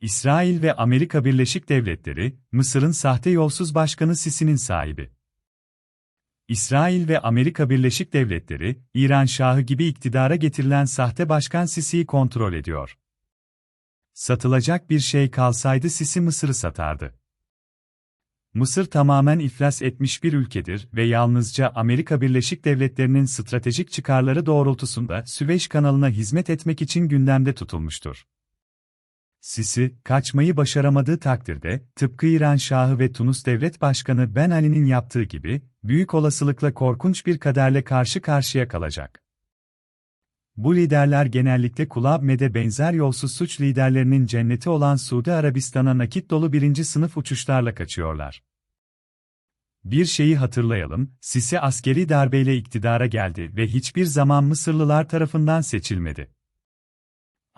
İsrail ve Amerika Birleşik Devletleri, Mısır'ın sahte yolsuz başkanı Sisi'nin sahibi. İsrail ve Amerika Birleşik Devletleri, İran Şahı gibi iktidara getirilen sahte başkan Sisi'yi kontrol ediyor. Satılacak bir şey kalsaydı Sisi Mısır'ı satardı. Mısır tamamen iflas etmiş bir ülkedir ve yalnızca Amerika Birleşik Devletleri'nin stratejik çıkarları doğrultusunda Süveyş kanalına hizmet etmek için gündemde tutulmuştur. Sisi, kaçmayı başaramadığı takdirde, tıpkı İran Şahı ve Tunus Devlet Başkanı Ben Ali'nin yaptığı gibi, büyük olasılıkla korkunç bir kaderle karşı karşıya kalacak. Bu liderler genellikle Kulabme'de benzer yolsuz suç liderlerinin cenneti olan Suudi Arabistan'a nakit dolu birinci sınıf uçuşlarla kaçıyorlar. Bir şeyi hatırlayalım, Sisi askeri darbeyle iktidara geldi ve hiçbir zaman Mısırlılar tarafından seçilmedi.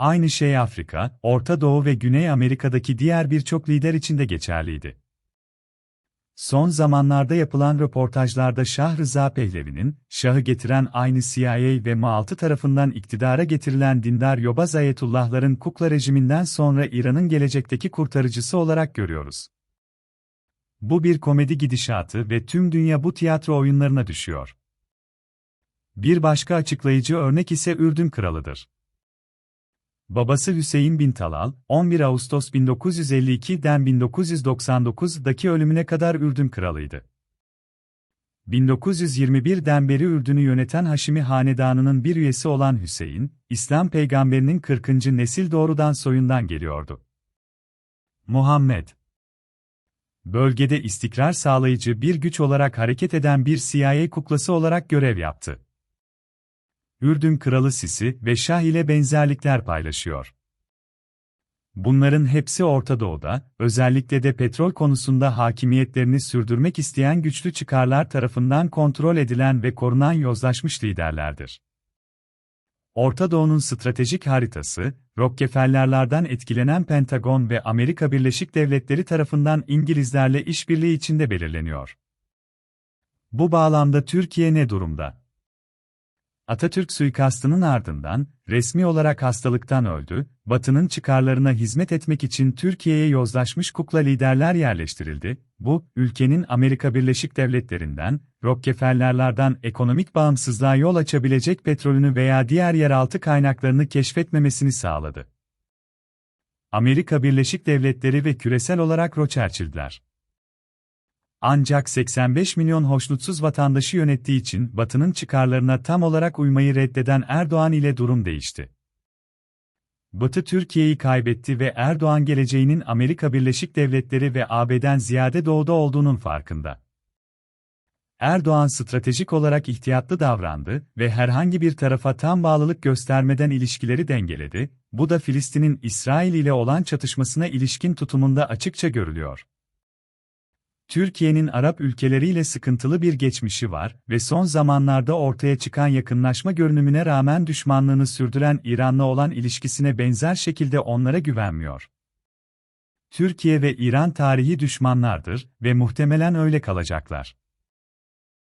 Aynı şey Afrika, Orta Doğu ve Güney Amerika'daki diğer birçok lider için de geçerliydi. Son zamanlarda yapılan röportajlarda Şah Rıza Pehlevi'nin, Şah'ı getiren aynı CIA ve MA6 tarafından iktidara getirilen dindar Yobaz Ayetullahların kukla rejiminden sonra İran'ın gelecekteki kurtarıcısı olarak görüyoruz. Bu bir komedi gidişatı ve tüm dünya bu tiyatro oyunlarına düşüyor. Bir başka açıklayıcı örnek ise Ürdün Kralı'dır. Babası Hüseyin bin Talal, 11 Ağustos 1952'den 1999'daki ölümüne kadar Ürdün kralıydı. 1921'den beri Ürdün'ü yöneten Haşimi Hanedanı'nın bir üyesi olan Hüseyin, İslam peygamberinin 40. nesil doğrudan soyundan geliyordu. Muhammed Bölgede istikrar sağlayıcı bir güç olarak hareket eden bir CIA kuklası olarak görev yaptı. Ürdün Kralı Sisi ve Şah ile benzerlikler paylaşıyor. Bunların hepsi Orta Doğu'da, özellikle de petrol konusunda hakimiyetlerini sürdürmek isteyen güçlü çıkarlar tarafından kontrol edilen ve korunan yozlaşmış liderlerdir. Orta Doğu'nun stratejik haritası, Rockefeller'lardan etkilenen Pentagon ve Amerika Birleşik Devletleri tarafından İngilizlerle işbirliği içinde belirleniyor. Bu bağlamda Türkiye ne durumda? Atatürk suikastının ardından, resmi olarak hastalıktan öldü, Batı'nın çıkarlarına hizmet etmek için Türkiye'ye yozlaşmış kukla liderler yerleştirildi, bu, ülkenin Amerika Birleşik Devletleri'nden, Rockefeller'lardan ekonomik bağımsızlığa yol açabilecek petrolünü veya diğer yeraltı kaynaklarını keşfetmemesini sağladı. Amerika Birleşik Devletleri ve küresel olarak Rothschild'ler. Ancak 85 milyon hoşnutsuz vatandaşı yönettiği için Batı'nın çıkarlarına tam olarak uymayı reddeden Erdoğan ile durum değişti. Batı Türkiye'yi kaybetti ve Erdoğan geleceğinin Amerika Birleşik Devletleri ve AB'den ziyade doğuda olduğunun farkında. Erdoğan stratejik olarak ihtiyatlı davrandı ve herhangi bir tarafa tam bağlılık göstermeden ilişkileri dengeledi, bu da Filistin'in İsrail ile olan çatışmasına ilişkin tutumunda açıkça görülüyor. Türkiye'nin Arap ülkeleriyle sıkıntılı bir geçmişi var ve son zamanlarda ortaya çıkan yakınlaşma görünümüne rağmen düşmanlığını sürdüren İran'la olan ilişkisine benzer şekilde onlara güvenmiyor. Türkiye ve İran tarihi düşmanlardır ve muhtemelen öyle kalacaklar.